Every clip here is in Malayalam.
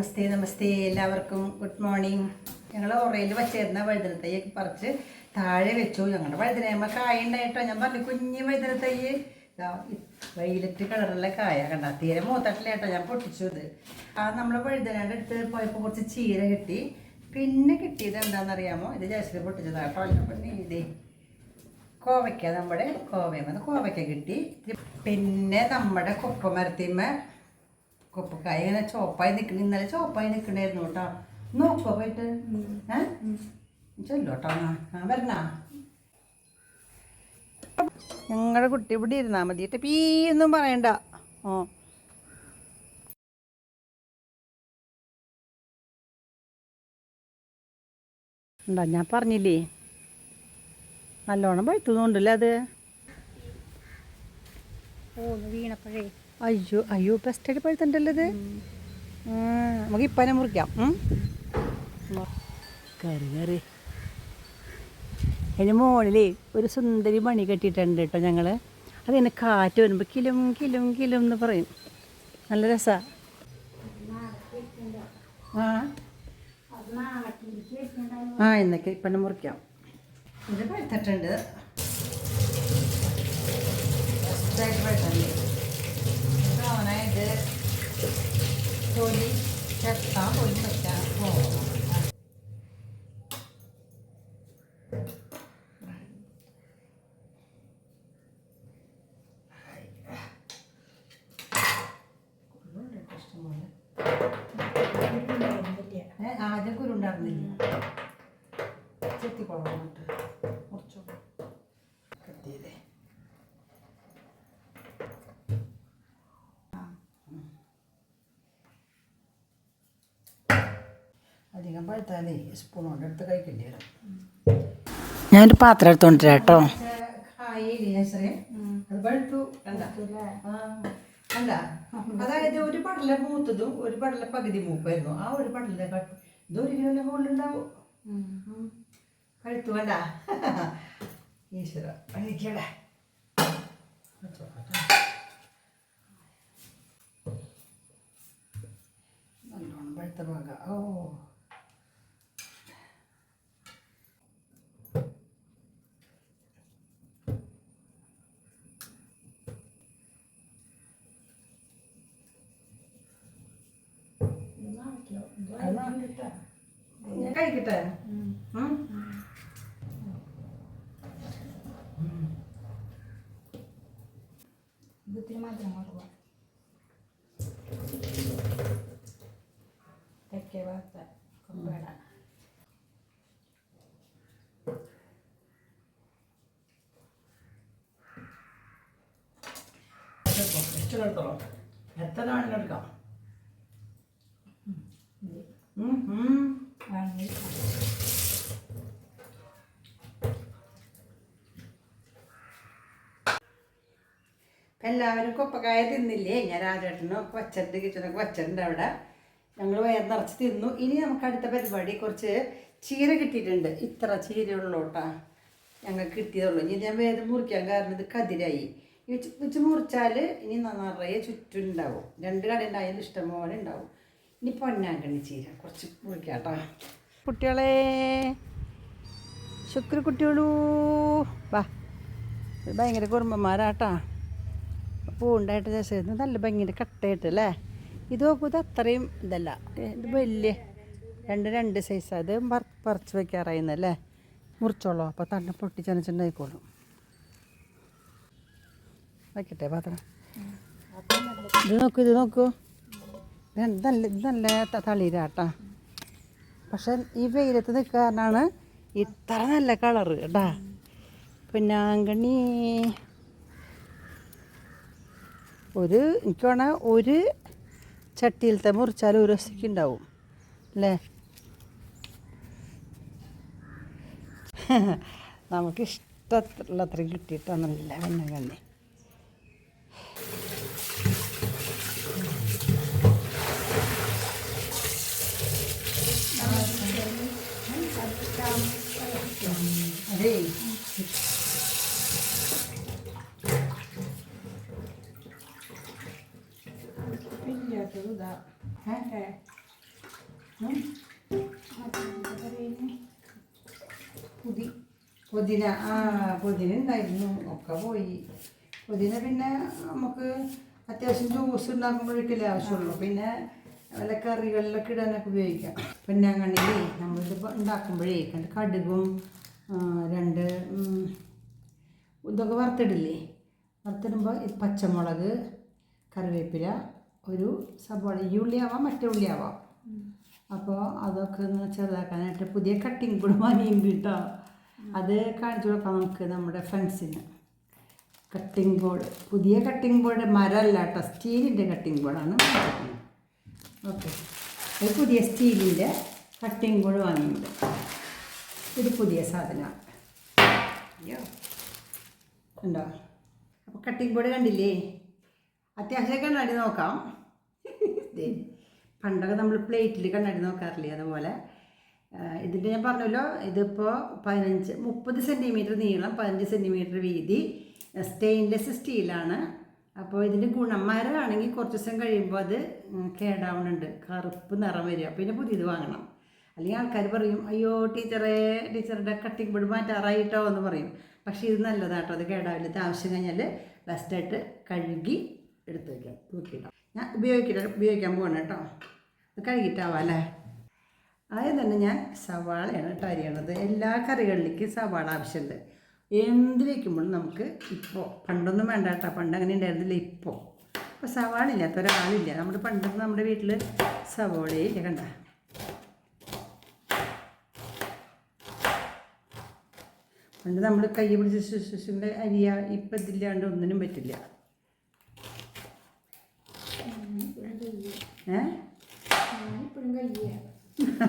നമസ്തേ നമസ്തേ എല്ലാവർക്കും. ഗുഡ് മോർണിംഗ് ഞങ്ങൾ ഓറയിൽ വെച്ചിരുന്ന വഴുതന തൈയൊക്കെ പറിച്ച് താഴെ വെച്ചു. ഞങ്ങളുടെ വഴുതനയമ്മ കായ ഉണ്ടായിട്ടോ ഞാൻ പറഞ്ഞു കുഞ്ഞ് വഴുതന തൈ വൈലറ്റ് കളറുള്ള കായ കണ്ട തീരെ മൂത്തട്ടില്ല കേട്ടോ ഞാൻ പൊട്ടിച്ചു ഇത്. ആ നമ്മൾ വഴുതനയുടെ അടുത്ത് പോയപ്പോൾ കുറച്ച് ചീര കിട്ടി. പിന്നെ കിട്ടിയത് എന്താണെന്നറിയാമോ ഇത് ജയശ്രീ പൊട്ടിച്ചതാ കേട്ടോ പിന്നെ ഇതേ കോവയ്ക്ക നമ്മുടെ കോവയമ്മ കോവയ്ക്ക കിട്ടി. പിന്നെ നമ്മുടെ കൊപ്പ മരത്തിന്മേ കൊപ്പക്കായ ഇങ്ങനെ ചോപ്പായി നിൽക്കണ ഇന്നലെ ചോപ്പായി നിൽക്കണായിരുന്നു കേട്ടോ. നോക്കോ പോയിട്ട്? ഏ? ചെല്ലോട്ടോ ആ വരണ. ഞങ്ങളുടെ കുട്ടി ഇവിടെ ഇരുന്നാൽ മതി. പീ എന്നും പറയണ്ട. ഓ. എന്താ ഞാൻ പറഞ്ഞില്ലേ? നല്ലോണം പഴുത്തുന്നുണ്ടല്ലേ അത്? ഓ വീണപ്പോഴേ. അയ്യോ അയ്യോ ബെസ്റ്റായിട്ട് പഴുത്തുണ്ടല്ലോ ഇത് നമുക്ക് ഇപ്പനെ മുറിക്കാം. കറി കറി. അതിന് മുകളിലേ ഒരു സുന്ദരി മണി കെട്ടിയിട്ടുണ്ട് കേട്ടോ ഞങ്ങൾ അതിനെ കാറ്റ് വരുമ്പോൾ കിലും കിലും കിലും എന്ന് പറയും. നല്ല രസമാണ് ആ. ആ എന്നൊക്കെ ഇപ്പം മുറിക്കാം. ഇത് പഴുത്തിട്ടുണ്ട്. ബെസ്റ്റായിട്ട് പഴുത്തല്ലേ ഇത് തൊലി ചെത്താൻ പോയി വെക്കാൻ പോകണം ആദ്യം കുരുണ്ടായിരുന്നില്ല ചെത്തിക്കൊള്ളാം പഴുത്താലേ സ്പൂൺ കൊണ്ട് എടുത്ത് കഴിക്കേണ്ടി വരും. ഞാനൊരു പാത്രം എടുത്തോണ്ട് കേട്ടോ. കണ്ട അതായത് ഒരു പടല മൂത്തതും ഒരു പടല പകുതി മൂപ്പായിരുന്നു. ആ ഒരു പടല ഇതൊരു കിലോ മുകളിലുണ്ടാവും. കഴുത്തു വേണ്ട. ഈശ്വര പണിക്കടെ നല്ലോണം പഴുത്ത ഭാഗ ഓ. ഞാൻ കഴിക്കട്ടെ ഉം? ഇതിന് മാത്രം കുറവാ തെക്കേ ഭാഗത്ത് കൊമ്പേട ഇഷ്ടം എടുത്തോളൂ എത്ര വേണമെങ്കിലും എടുക്കാം എല്ലാവരും കൊപ്പക്കായ തിന്നില്ലേ? ഞാൻ രാജേട്ടനും കിച്ചണൊക്കെ വച്ചിട്ടുണ്ട് അവിടെ. ഞങ്ങൾ വയർ നിറച്ച് തിന്നു. ഇനി നമുക്ക് അടുത്ത പരിപാടി കുറച്ച് ചീര കിട്ടിയിട്ടുണ്ട്. ഇത്ര ചീരയുള്ളൂ കേട്ടാ ഞങ്ങൾക്ക് കിട്ടിയതുള്ളൂ ഇനി ഞാൻ വേദം മുറിക്കാൻ കാരണം ഇത് കതിരായി. വെച്ച് മുറിച്ചാൽ ഇനി നിറയെ ചുറ്റുണ്ടാവും രണ്ട് കട ഉണ്ടായാലും ഇഷ്ടംപോലെ ഉണ്ടാവും. ഇനി പൊന്നാങ്കണ്ണി ചീര കുറച്ച് മുറിക്കാം കേട്ടോ കുട്ടികളെ ശുക്ര കുട്ടികളൂ. വാ ഇത് ഭയങ്കര കുറുമ്പന്മാരാട്ടാ. പൂണ്ടായിട്ട് ചേർന്ന് നല്ല ഭംഗിയുടെ കട്ടയായിട്ട് അല്ലേ? ഇത് നോക്കൂ ഇത് അത്രയും ഇതല്ല. ഇത് വലിയ രണ്ട് രണ്ട് സൈസ് അത് പറിച്ച് വയ്ക്കാറായിരുന്നല്ലേ മുറിച്ചോളൂ അപ്പോൾ തന്നെ പൊട്ടിച്ചനച്ചുണ്ടായിക്കോളും. വയ്ക്കട്ടെ പാത്രം. ഇത് നോക്കൂ ഇത് നോക്കൂ. ഇത് നല്ല തളിരാട്ടാ. പക്ഷെ ഈ വെയിലത്ത് നിൽക്കാനാണ് ഇത്ര നല്ല കളറ് കേട്ടാ. പിന്നാങ്കണി ഒരു എനിക്ക് വേണേൽ ഒരു ചട്ടിയിലത്തെ മുറിച്ചാൽ ഒരു ദിവസത്തേക്ക് ഉണ്ടാവും അല്ലേ? നമുക്ക് അത്രയും കിട്ടിയിട്ടോ നല്ല അതേ ഇല്ലാത്തത് ഇതാ. ഏ? പുതി. പുതിന. ആ പുതിന ഉണ്ടായിരുന്നു. ഒക്കെ പോയി. പുതിന പിന്നെ നമുക്ക് അത്യാവശ്യം ജ്യൂസ് ഉണ്ടാക്കുമ്പോഴേക്കല്ലേ ആവശ്യമുള്ളൂ. പിന്നെ വല്ല കറികളിലൊക്കെ ഇടാനൊക്കെ ഉപയോഗിക്കാം. പിന്നെ അങ്ങനെ നമ്മളിത് ഉണ്ടാക്കുമ്പോഴേ കണ്ട് കടുകും രണ്ട് ഇതൊക്കെ വറുത്തിടില്ലേ? വറുത്തിടുമ്പോൾ പച്ചമുളക് കറിവേപ്പില ഒരു സബോള ഈ ഉള്ളിയാവാം മറ്റേ ഉള്ളിയാവാം. അപ്പോൾ അതൊക്കെ ഒന്ന് ചെറുതാക്കാനായിട്ട് പുതിയ കട്ടിങ് ബോർഡ് വാങ്ങിയിട്ടുണ്ട് കേട്ടോ. അത് കാണിച്ചു കൊടുക്കാം നമുക്ക് നമ്മുടെ ഫ്രണ്ട്സിന് കട്ടിംഗ് ബോർഡ് പുതിയ കട്ടിംഗ് ബോർഡ് മരമല്ല കേട്ടോ സ്റ്റീലിന്റെ കട്ടിംഗ് ബോർഡാണ് ഓക്കെ ഒരു പുതിയ സ്റ്റീലിന്റെ കട്ടിംഗ് ബോർഡ് വാങ്ങിയിട്ടുണ്ട്. ഇത് പുതിയ സാധനമാണ്. അയ്യോ. ഉണ്ടോ അപ്പോൾ കട്ടിങ് ബോർഡ് കണ്ടില്ലേ? അത്യാവശ്യം കണ്ണാടി നോക്കാം. പണ്ടൊക്കെ നമ്മൾ പ്ലേറ്റിൽ കണ്ണാടി നോക്കാറില്ലേ അതുപോലെ. ഇതിന്റെ ഞാൻ പറഞ്ഞല്ലോ ഇതിപ്പോൾ പതിനഞ്ച് മുപ്പത് സെന്റിമീറ്റർ നീളം പതിനഞ്ച് സെന്റിമീറ്റർ വീതി സ്റ്റെയിൻലെസ് സ്റ്റീലാണ് അപ്പോൾ ഇതിന്റെ ഗുണന്മാരാണെങ്കിൽ കുറച്ച് ദിവസം കഴിയുമ്പോൾ അത് കേടാവുന്നുണ്ട്. കറുപ്പ് നിറം വരിക. പിന്നെ പുതിയത് വാങ്ങണം. അല്ലെങ്കിൽ ആൾക്കാർ പറയും അയ്യോ ടീച്ചറെ ടീച്ചറുടെ കട്ടിങ് ബോർഡ് മാറ്റാറായിട്ടോ എന്ന് പറയും. പക്ഷേ ഇത് നല്ലതാട്ടോ അത് കേടാവില്ല. ഇത് ആവശ്യം കഴിഞ്ഞാൽ ബെസ്റ്റായിട്ട് കഴുകി എടുത്ത് വയ്ക്കാം തൂക്കിയിടാം. ഞാൻ ഉപയോഗിക്കില്ല ഉപയോഗിക്കാൻ പോകണം കേട്ടോ. കഴുകിയിട്ടാവാം അല്ലേ ആദ്യം തന്നെ ഞാൻ സവാളയാണ് കേട്ടോ അരിയണത് എല്ലാ കറികളിലേക്കും സവാള ആവശ്യമുണ്ട്. എന്ത് വയ്ക്കുമ്പോഴും നമുക്ക് ഇപ്പോൾ പണ്ടൊന്നും വേണ്ട കേട്ടോ. പണ്ട് അങ്ങനെ ഉണ്ടായിരുന്നില്ല ഇപ്പോൾ. ഇപ്പോൾ സവാള ഇല്ലാത്ത ഒരാളില്ല. നമ്മൾ പണ്ടത്തെ നമ്മുടെ വീട്ടിൽ സവാളയെ ഇല്ല കണ്ട? പണ്ട് നമ്മൾ കൈ പിടിച്ച് ശുശ്രൂഷന്റെ അരിയ ഇപ്പം ഇതില്ലാണ്ട് ഒന്നിനും പറ്റില്ല.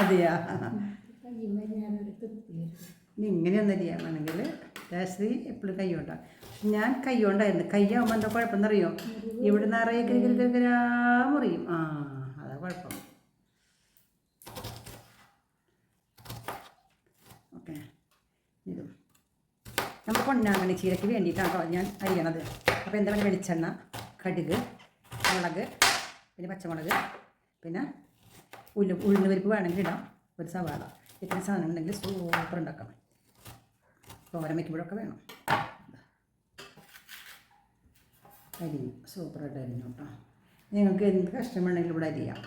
അതെയാ? ഇങ്ങനെയൊന്നും ചെയ്യാണെങ്കിൽ രാശ്രീ എപ്പോഴും കൈ കൊണ്ടാണ് ഞാൻ കൈ കൊണ്ടായിരുന്നു കൈയാകുമ്പോൾ എന്താ കുഴപ്പമെന്നറിയോ? ഇവിടെ നിറയെ കിരികിരിക്കിരാ മുറിയും. ആ അതാ കുഴപ്പം. ഓക്കെ. ഇതും നമ്മൾ പൊന്നാങ്കണ്ണി ചീരയ്ക്ക് വേണ്ടിയിട്ടാണ് കേട്ടോ ഞാൻ അരിയണത്. അപ്പോൾ എന്താ പറയുക വെളിച്ചെണ്ണ കടുക് മുളക് പിന്നെ പച്ചമുളക് പിന്നെ ഉള്ളു ഉഴുന്ന് പരിപ്പ് വേണമെങ്കിൽ ഇടാം ഒരു സവാള. ഇത്രയും സാധനം ഉണ്ടെങ്കിൽ സൂപ്പർ ഉണ്ടാക്കാം. തോരൻ വയ്ക്കുമ്പോഴൊക്കെ വേണം. അരിഞ്ഞു സൂപ്പറായിട്ട് അരിഞ്ഞു കേട്ടോ. നിങ്ങൾക്ക് എന്ത് കഷ്ടമുണ്ടെങ്കിലും ഇവിടെ അരിയാം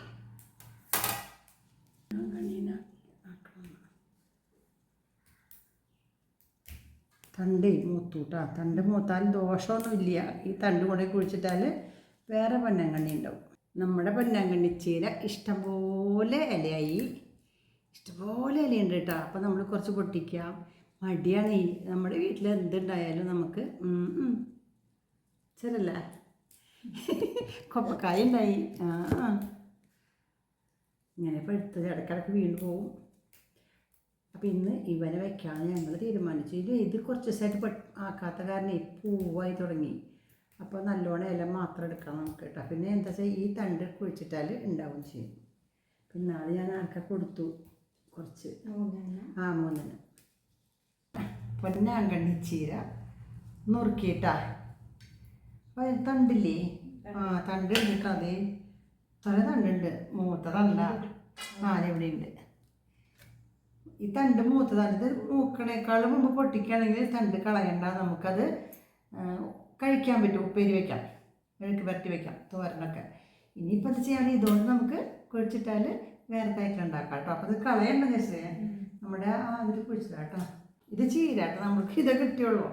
തണ്ട് മൂത്തൂട്ടാ. തണ്ട് മൂത്താൽ ദോഷമൊന്നുമില്ല. ഈ തണ്ട് കൊണ്ടേ കുഴിച്ചിട്ടാൽ വേറെ പൊന്നാങ്കണ്ണി ഉണ്ടാവും. നമ്മുടെ പൊന്നാങ്കണ്ണി ചീര ഇഷ്ടംപോലെ ഇലയായി. ഇഷ്ടംപോലെ ഇലയുണ്ട് കേട്ടോ. അപ്പോൾ നമ്മൾ കുറച്ച് പൊട്ടിക്കാം. മടിയാണ് ഈ നമ്മുടെ വീട്ടിൽ എന്തുണ്ടായാലും നമുക്ക്. ശരിയല്ലേ കൊപ്പക്കായ ഉണ്ടായി ആ ഇങ്ങനെ പഴുത്തത് ഇടയ്ക്കിടയ്ക്ക് വീണ്ടും പോവും. അപ്പോൾ ഇന്ന് ഇവനെ വയ്ക്കാമെന്ന് ഞങ്ങൾ തീരുമാനിച്ചു. ഇത് കുറച്ച് ദിവസമായിട്ട് ആക്കാത്ത കാരണം പൂവായി തുടങ്ങി. അപ്പോൾ നല്ലോണം ഇല മാത്രം എടുക്കാം നമുക്ക് കേട്ടോ. പിന്നെ എന്താ വെച്ചാൽ ഈ തണ്ട് കുഴിച്ചിട്ടാൽ ഉണ്ടാവും ചെയ്യും. പിന്നെ അത് ഞാൻ ആർക്കെ കൊടുത്തു. കുറച്ച്. മൂന്നെണ്ണം. ആ മൂന്നിന് പൊന്നാങ്കണ്ണി ചീര നുറുക്കിയിട്ടാ. തണ്ടില്ലേ? ആ തണ്ട് ഉണ്ട് അത് തല തണ്ടുണ്ട്. മൂത്തതല്ല. ആ ഇവിടെ ഉണ്ട് ഈ തണ്ട് മൂത്തതാണ്. ഇത് മൂക്കണേക്കാളും മുമ്പ് പൊട്ടിക്കുകയാണെങ്കിൽ തണ്ട് കളയണ്ട. നമുക്കത് കഴിക്കാൻ പറ്റും ഉപ്പേരി വയ്ക്കാം മെഴുക്ക് പരട്ടി വയ്ക്കാം തോരനൊക്കെ. ഇനിയിപ്പോൾ അത് ചെയ്യാൻ ഇതുകൊണ്ട് നമുക്ക് കുഴിച്ചിട്ടാൽ വേറെ തൈക്കൾ ഉണ്ടാക്കാം കേട്ടോ. അപ്പോൾ അത് കളയണ്ട ജസ്റ്റ് നമ്മുടെ ആ അതിൽ കുഴിച്ചത് കേട്ടോ. ഇത് ചീര കേട്ടോ നമുക്ക് ഇത് കിട്ടിയുള്ളൂ.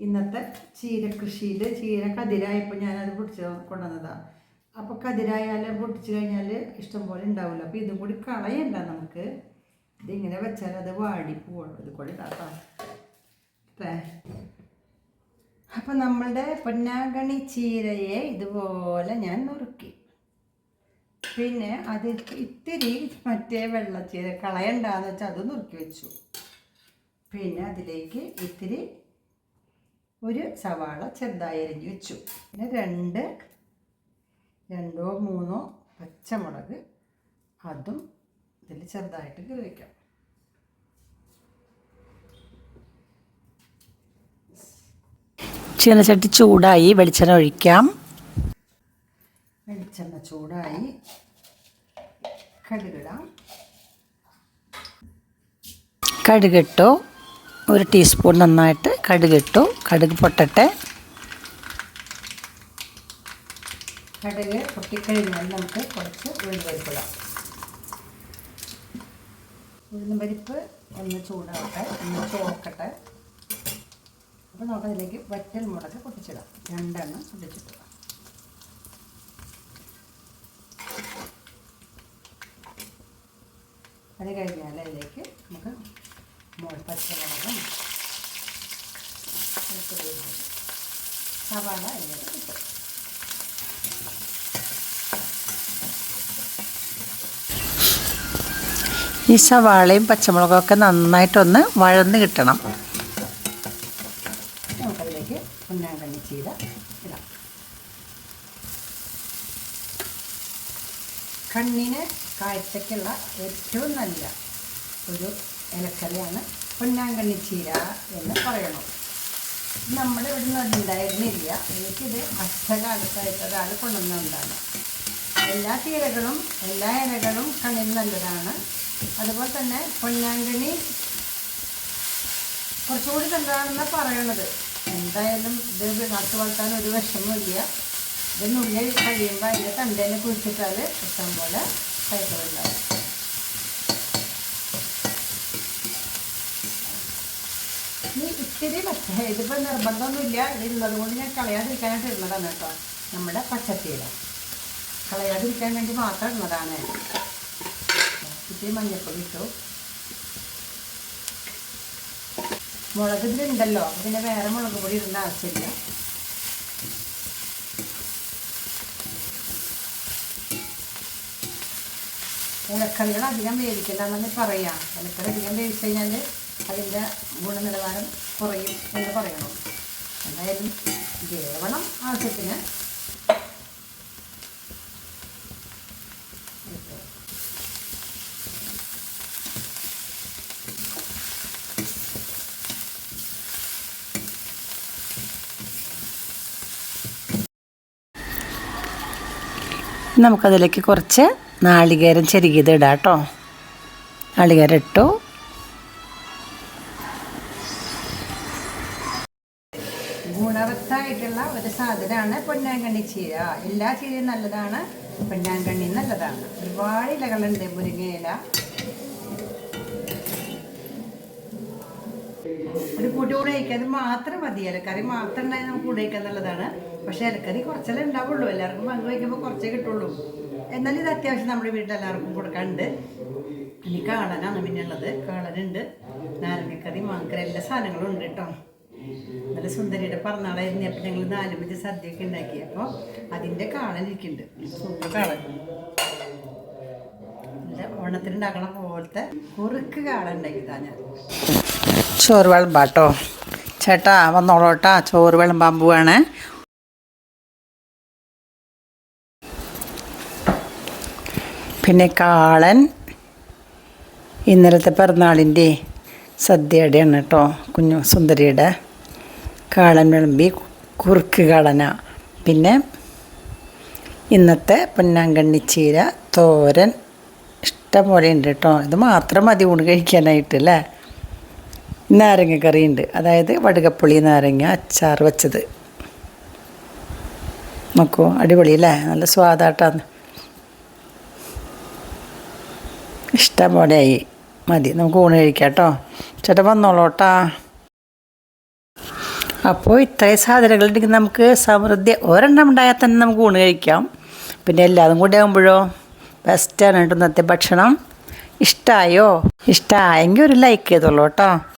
ഇന്നത്തെ ചീര കൃഷിയിൽ ചീര കതിരായപ്പോൾ ഞാനത് പൊടിച്ച് കൊണ്ടുവന്നതാണ് അപ്പോൾ കതിരായാൽ പൊട്ടിച്ച് കഴിഞ്ഞാൽ ഇഷ്ടംപോലെ ഉണ്ടാവില്ല അപ്പോൾ ഇതും കൂടി കളയണ്ട നമുക്ക്. ഇതിങ്ങനെ വെച്ചാൽ അത് വാടി പോവുള്ളൂ ഇത് കൂടി ഇടാട്ടോ അപ്പം നമ്മളുടെ പൊന്നാങ്കണി ചീരയെ ഇതുപോലെ ഞാൻ നുറുക്കി. പിന്നെ അത് ഇത്തിരി മറ്റേ വെള്ള ചീര കളയണ്ടാന്ന് വെച്ചാൽ അത് നുറുക്കി വെച്ചു. പിന്നെ അതിലേക്ക് ഇത്തിരി ഒരു സവാള ചെറുതായി അരിഞ്ഞ് വെച്ചു. പിന്നെ രണ്ട് രണ്ടോ മൂന്നോ പച്ചമുളക് അതും ഇതിൽ ചെറുതായിട്ട് കീറി ചീനച്ചട്ടി ചൂടായി വെളിച്ചെണ്ണ ഒഴിക്കാം. വെളിച്ചെണ്ണ ചൂടായി. കടുകിടാം. കടുകിട്ടു. ഒരു ടീസ്പൂൺ നന്നായിട്ട് കടുകിട്ടു. കടുക് പൊട്ടട്ടെ. കടുക് പൊട്ടിക്കഴിഞ്ഞാൽ നമുക്ക് കുറച്ച് ഉഴുന്നുപരിപ്പിടാം ഉഴുന്നുപരിപ്പ് ഒന്ന് ചൂടാവട്ടെ ഒന്ന് ചോക്കട്ടെ അപ്പോൾ നമുക്കതിലേക്ക് വറ്റൽ മുളക് പൊട്ടിച്ചിടാം. രണ്ടെണ്ണം പൊട്ടിച്ചിട്ടിടാം അത് കഴിഞ്ഞാൽ അതിലേക്ക് നമുക്ക് മുളക് പച്ചമുളകും. സവാള അതിലേക്ക് കിട്ടും ഈ സവാളയും പച്ചമുളകൊക്കെ നന്നായിട്ടൊന്ന് വഴന്ന് കിട്ടണം നമുക്കതിലേക്ക് പൊന്നാങ്കണ്ണി ചീര ഇടാം കണ്ണിന് കാഴ്ചയ്ക്കുള്ള ഏറ്റവും നല്ല ഒരു ഇലക്കറിയാണ് പൊന്നാങ്കണ്ണി ചീര എന്ന് പറയണം നമ്മൾ ഇവിടെ ഉണ്ടായിരുന്നില്ല എനിക്കിത് അച്ഛകാലത്തായിട്ട് ഒരാൾ കൊണ്ടുവന്നതാണ്. എല്ലാ ചീരകളും എല്ലാ ഇലകളും കണ്ണിന് നല്ലതാണ്. അതുപോലെ തന്നെ പൊന്നാങ്കണ്ണി കുറച്ചുകൂടി നല്ലതാണെന്നാണ് പറയണത്. എന്തായാലും ഇത് നട്ടു വളർത്താൻ ഒരു വിഷമമില്ല ഇത് നുള്ളിൽ കഴിയുമ്പോൾ അതിന്റെ തണ്ടേനെ കുഴിച്ചിട്ടാൽ ഇഷ്ടം പോലെ കായ്കളുണ്ടാവും ഇനി ഇത്തിരി പച്ച ഇതിപ്പോൾ നിർബന്ധമൊന്നുമില്ല. ഇതുള്ളത് കൊണ്ട് ഞാൻ കളയാതിരിക്കാനായിട്ട് ഇടുന്നതാണ് കേട്ടോ. നമ്മുടെ പച്ചത്തീര കളയാതിരിക്കാൻ വേണ്ടി മാത്രം ഇടുന്നതാണ്. ഇത്തിരി മഞ്ഞപ്പൊടി ഇട്ടു. മുളക് ഇതിലുണ്ടല്ലോ. പിന്നെ വേറെ മുളക് പൊടി ഇടേണ്ട ആവശ്യമില്ല. ഇലക്കറികൾ അധികം വേവിക്കണ്ടെന്ന് പറയാം ഇലക്കറി അധികം വേവിച്ച് കഴിഞ്ഞാൽ അതിന്റെ ഗുണനിലവാരം കുറയും എന്ന് പറയണം എന്തായാലും വേവണം ആവശ്യത്തിന്. നമുക്കതിലേക്ക് കുറച്ച് നാളികേരം ചെരുകിയത് ഇടാം കേട്ടോ. നാളികേരം ഇട്ടു. ഗുണവത്തായിട്ടുള്ള ഒരു സാധനമാണ് പൊന്നാങ്കണ്ണി ചീര. എല്ലാ ചീരയും നല്ലതാണ് പൊന്നാങ്കണ്ണി നല്ലതാണ്. ഒരുപാട് ഇലകളുണ്ട് മുരിങ്ങയില. ഒരു കൂട്ടി കൂടെ അത് മാത്രം മതി. ഇലക്കറി മാത്രം ഉണ്ടായി നമുക്ക് കഴിക്കാൻ നല്ലതാണ്. പക്ഷേ ഇലക്കറി കുറച്ചല്ലേ ഉണ്ടാവുള്ളൂ. എല്ലാവർക്കും പങ്ക് വയ്ക്കുമ്പോൾ കുറച്ചേ കിട്ടുള്ളൂ. എന്നാലും ഇത് അത്യാവശ്യം നമ്മുടെ വീട്ടിൽ എല്ലാവർക്കും കൊടുക്കാനുണ്ട്. ഇനി കാളനാണ് പിന്നെ ഉള്ളത് കാളനുണ്ട്. നാരങ്ങക്കറി മാങ്കറി എല്ലാ സാധനങ്ങളും ഉണ്ട് കേട്ടോ. നല്ല സുന്ദരിയുടെ പിറന്നാളായിരുന്നു. അപ്പം ഞങ്ങൾ നാല് മണി സദ്യയൊക്കെ ഉണ്ടാക്കി. അപ്പോൾ അതിന്റെ കാളൻ ഇരിക്കുന്നുണ്ട്. സൂപ്പർ കാളൻ. നല്ല ഓണത്തിന് ഉണ്ടാക്കണ പോലത്തെ കുറുക്ക് കാളൻ ഉണ്ടാക്കിത്താ ഞാൻ. ചോറ് വിളമ്പാട്ടോ. ചേട്ടാ വന്നോളൂട്ടാ ചോറ് വിളമ്പാൻ പോവാണ്. പിന്നെ കാളൻ. ഇന്നലത്തെ പിറന്നാളിന്റെ സദ്യയുടെയാണ് കേട്ടോ കുഞ്ഞു സുന്ദരിയുടെ. കാളൻ വിളമ്പി കുറുക്ക് കാളന. പിന്നെ ഇന്നത്തെ പൊന്നാങ്കണ്ണി ചീര തോരൻ ഇഷ്ടംപോലെ ഉണ്ട് കേട്ടോ. ഇത് മാത്രം മതി ഊണ് കഴിക്കാനായിട്ട് അല്ലേ? നാരങ്ങ കറിയുണ്ട്. അതായത് വടുകപ്പുളി നാരങ്ങ അച്ചാർ വെച്ചത്. നോക്കൂ അടിപൊളി അല്ലേ? നല്ല സ്വാദാട്ടാന്ന്. ഇഷ്ടം മതി നമുക്ക് ഊണ് കഴിക്കാം കേട്ടോ. ചേട്ടാ വന്നോളൂട്ടാ. അപ്പോൾ ഇത്രയും സാധനങ്ങളുണ്ടെങ്കിൽ നമുക്ക് സമൃദ്ധി ഒരെണ്ണം ഉണ്ടായാൽ തന്നെ നമുക്ക് ഊണ് കഴിക്കാം. പിന്നെ എല്ലാതും കൂടി ആകുമ്പോഴോ ബെസ്റ്റാണ് കേട്ടോ ഇന്നത്തെ ഭക്ഷണം. ഇഷ്ടമായോ ഇഷ്ടമായെങ്കിൽ ഒരു ലൈക്ക് ചെയ്തോളൂ കേട്ടോ.